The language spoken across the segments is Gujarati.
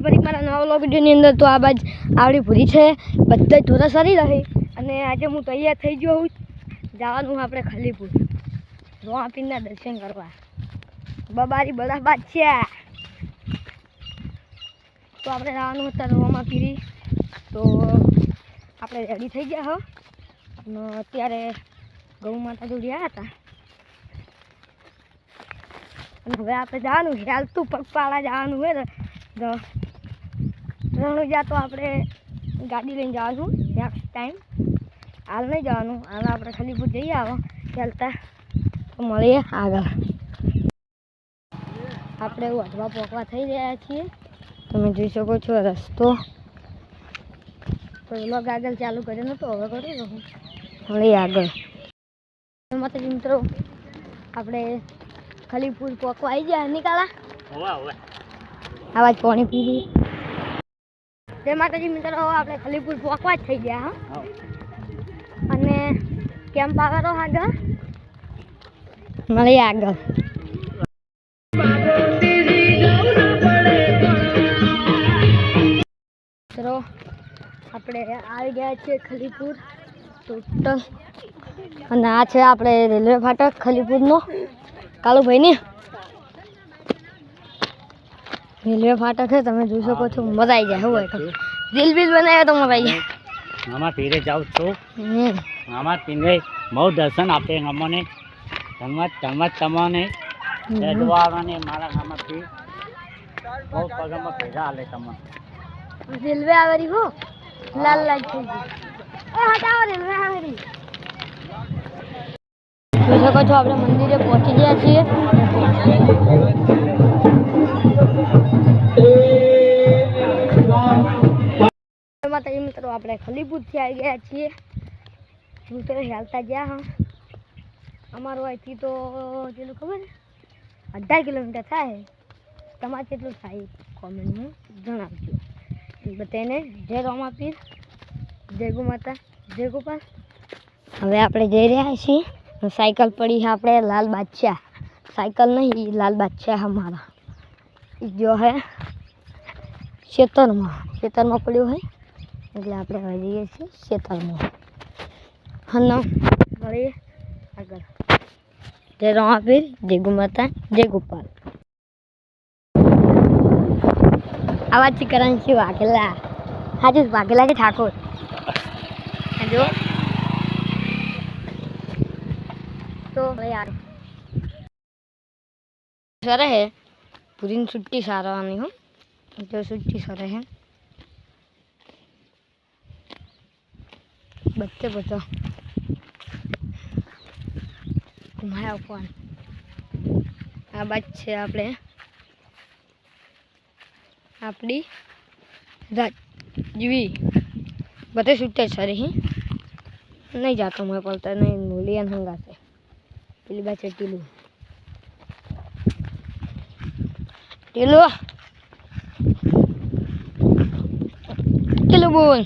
ફરી મારા નવા વિડીયોની અંદર તો આ બાજ આવડી ભૂરી છે. બધા ધોરા સરી રહી. અને આજે હું તૈયાર થઈ ગયો હું જવાનું આપણે ખલીપુર. રોહાપીરના દર્શન કરવા. બબારી બધા બાદ છે. તો આપણે જવાનું હતા રોમાં પીરી તો આપણે રેડી થઈ ગયા હો. અત્યારે ગૌ માતા જોડી આવ્યા હતા. અને હવે આપણે જવાનું છે. પગપાળા જવાનું હોય ને. રણુજા તો આપણે ગાડી લઈને જવાનું નેક્સ્ટ ટાઈમ હાલ નહીં જવાનું હાલ આપણે ખલીપુર જઈએ આવો ચાલતા. તો મળીએ આગળ. આપણે વધવા પોકવા થઈ રહ્યા છીએ. તમે જોઈ શકો છો રસ્તો. તો વ્લોગ આગળ ચાલુ કર્યો નહોતો હવે કરી દઉં મળીએ આગળ. માતાજી મિત્રો આપણે ખલીપુર પોકવા આવી ગયા નિકાળા આવાજ પાણી પીવી જય માતાજી મિત્રો આપણે ખલીપુર પોકવા જ થઈ ગયા હા. અને કેમ્પ આવેલો આગળ મળીએ આગળ. મિત્રો આપણે આવી ગયા છીએ ખલીપુર ટોટલ. અને આ છે આપણે રેલવે ફાટક ખલીપુરનો. કાલુભાઈની. રેલવે ફાટક છે તમે જોઈ શકો છો મજા આવી જાય હોય દિલ બિલ બનાવે તો મજા આવી જાય મામા પીરે જાઉં છું. મામા પીરે બહુ દર્શન આપે અમને. તમે તમે તમને ચડવાને મારા ગામમાંથી બહુ પગમાં ભેગા હાલે તમને. રેલવે આવરી હો. લાલ લાલ થઈ ગઈ. હટાવો રેલવે આવરી. જોઈ શકો છો આપણે મંદિરે પહોંચી ગયા છીએ. માતાજી મિત્રો આપણે ખલીપુરથી આવી ગયા છીએ મિત્રો ચાલતા ગયા હા અમારું અહીંથી તો પેલું ખબર છે અઢાર કિલોમીટર થાય તમારે કેટલું થાય કોમેન્ટમાં જણાવજો બધાને જય રોમાપીર જય ગો માતા જય ગોપાલ હવે આપણે જઈ રહ્યા છીએ સાયકલ પડી છે આપણે લાલ બાદશાહ સાયકલ નહીં લાલ બાદશાહ અમારા ઈ જો હે ખેતરમાં ખેતરમાં પડ્યું હોય એટલે આપણે હવે જઈએ છીએ ખેતરમાં હનો મળીએ આગળ જય રોમાપીર જય ગો માતા જય ગોપાલ આવા ચિકરણ છે વાઘેલા હાજુ વાઘેલા છે ઠાકોર આ જો તો યાર સરે હે પૂરીની છુટ્ટી સારવાની હો જો છુટ્ટી સરે હે બચ્ચે બધો ઘુમાયા ફોન આ બાદ છે આપણે આપણી રાજવી બધે છૂટે સારી હી નહીં જાતો મેં પડતા નહીં મૂલિયન હંગાશે પેલી બાજુ ટીલું ટીલું ટીલું બોલ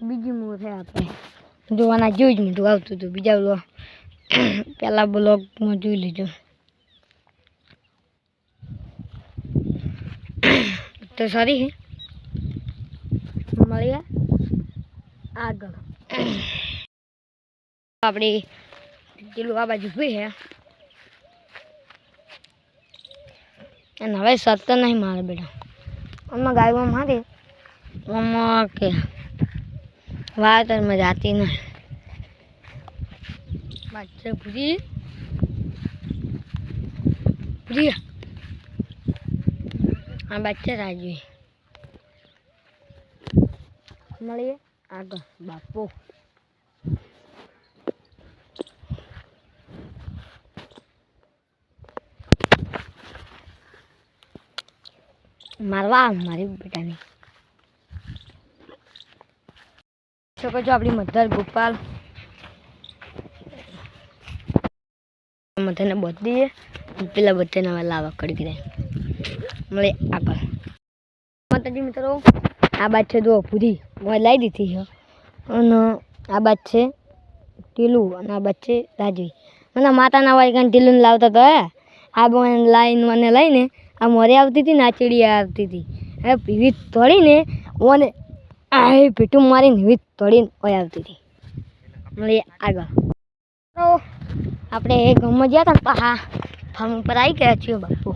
બીજી મોર છે આપણે જોવાના જોઈ જ મોટું આવતું હતું બીજા બ્લોગ પહેલા બ્લોગમાં જોઈ લીધું તો સારી છે મળીએ આગળ આપણી પેલું આ બાજુ ભી છે અને હવે સત્તર નહીં મારે બેટા આમાં ગાયમાં મારી આમાં કે વાવેતરમાં જાતી નહીં બાચ્ચે ભૂરી ભૂરી આ બાચ્ચે રાજવી મળીએ આગળ બાપુ મારવા મારી બેટાની શકો છો આપણી મધર ગોપાલ. મધરને બધી પેલા બધાને હવે લાવા કડી દે મળે આગળ. માતાજી મિત્રો, આ બાદ છે જો પૂરી લાવી દીધી છે. અને આ બાદ છે ટીલું અને આ બાદ છે રાજવી. મને માતાના વાળી ટીલું લાવતા તો હે. આ લાઈન મને લઈને આ મોરે આવતી હતી ને આ ચીડી આવતી હતી. હવે પીવી તોડીને ઓને આ પીટું મારીને એવી તોડીને ઓય આવતી હતી આગળ. તો આપણે એ ગામમાં ગયા હતા ને પાહા ફાર્મ ઉપર આવી ગયા છીએ બાપુ.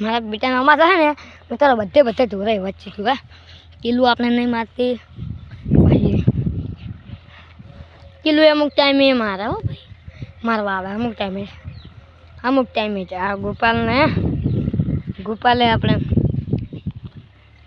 મારા બેટાના અમાર છે ને હું તારા બધે બધે ઢોરાય વચ્ચે છું હા. કિલ્લું આપણે નહીં મારતી. પછી કિલ્લું અમુક ટાઈમે મારે, હો ભાઈ. મારવા આવે અમુક ટાઈમે અમુક ટાઈમે આ ગોપાલને, ગોપાલે આપણે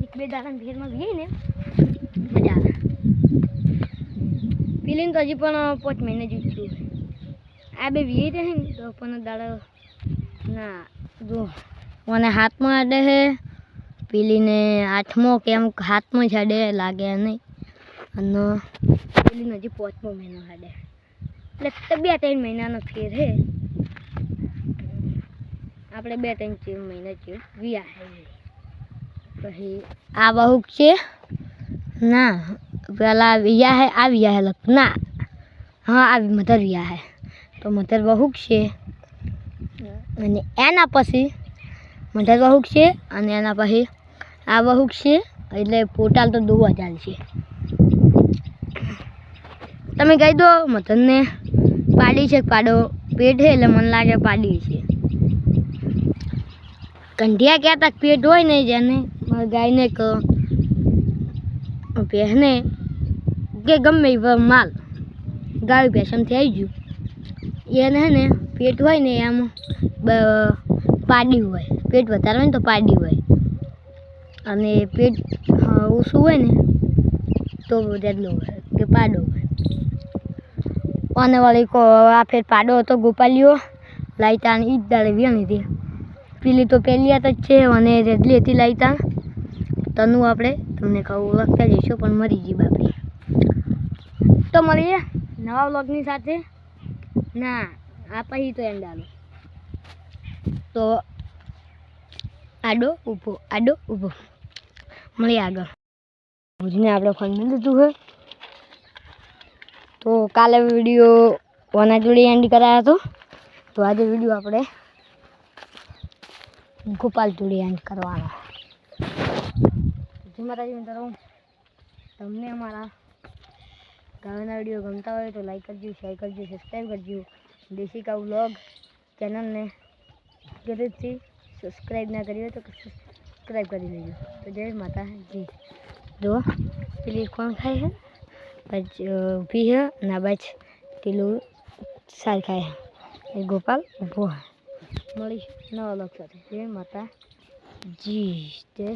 એક બે દાડા ભેરમાં વીએ ને મજા આવે. તો હજી પણ પાંચ મહિને જ છું આ બે વીએ રહે ને, તો પણ દાડો, ના, જો, મને હાથમાં અડે હે પેલીને આઠમો કેમ હાથમાં જ અડે લાગે નહીં. અને પેલીને હજી પાંચમો મહિનો અડે એટલે તો બે ત્રણ મહિનાનો ફેર હે આપણે બે ત્રણ મહિના જેવું વ્યા પછી આ બહુ છે. ના, પેલા વિયા હે, આ વિયા હે લગ ના, હા, આ મધર વિયા હે. તો મધર બહુ છે. અને એના પછી મધર બહુ છે અને એના પછી આ બહુ છે. એટલે પોટાલ તો દો હજાર છે. તમે કહી દો મધરને પાડી છે, પાડો પેટ છે એટલે મને લાગે પાડી છે. કંઢિયા ક્યાં તક પેટ હોય ને જેને મારી ગાયને ક ભેંસને કે ગમે એ માલ, ગાય ભેંસમથી આવી ગયું. એને હે ને પેટ હોય ને એમ પાડી હોય. પેટ વધારે હોય ને તો પાડી હોય. અને પેટ ઓછું હોય ને તો જેટલો હોય કે પાડો હોય. અને વળી આ ફેર પાડો હતો ગોપાલીઓ લાઈતા અને જ દાડે વ્યાણી હતી પેલી તો પહેલી હાથ જ છે, અને રેડલી હતી લાઈતા તનું આપણે તમને કહું ઓળખતા જઈશું, પણ મરી ગઈ બાપડી તો મળીએ નવા વ્લોગની સાથે. ના, આ પછી તો એન્ડ આલો તો આડો ઊભો આડો ઊભો. મળીએ આગળ. ભુજને આપણે ફોન મળી લીધું છે તો કાલે વીડિયો કોના જોડે એન્ડ કરાયો હતો. તો આજે વીડિયો આપણે ગોપાલ જોડે એન્ડ કરવાનો. જય માતાજી મિત્રો તમને અમારા ગાવાના વિડીયો ગમતા હોય તો લાઈક કરજો શેર કરજો સબસ્ક્રાઈબ કરજો દેશી કા વ્લોગ ચેનલને જરૂરથી સબસ્ક્રાઈબ ના કરી હોય તો સબસ્ક્રાઈબ કરી લેજો તો જય માતાજી જો પેલી કોણ ખાય છે પછી ઊભી છે અને આ બાજ પેલું સાર ખાય છે એ ગોપાલ ઊભો છે મળીશ નવા લોક સાથે જય માતાજી જય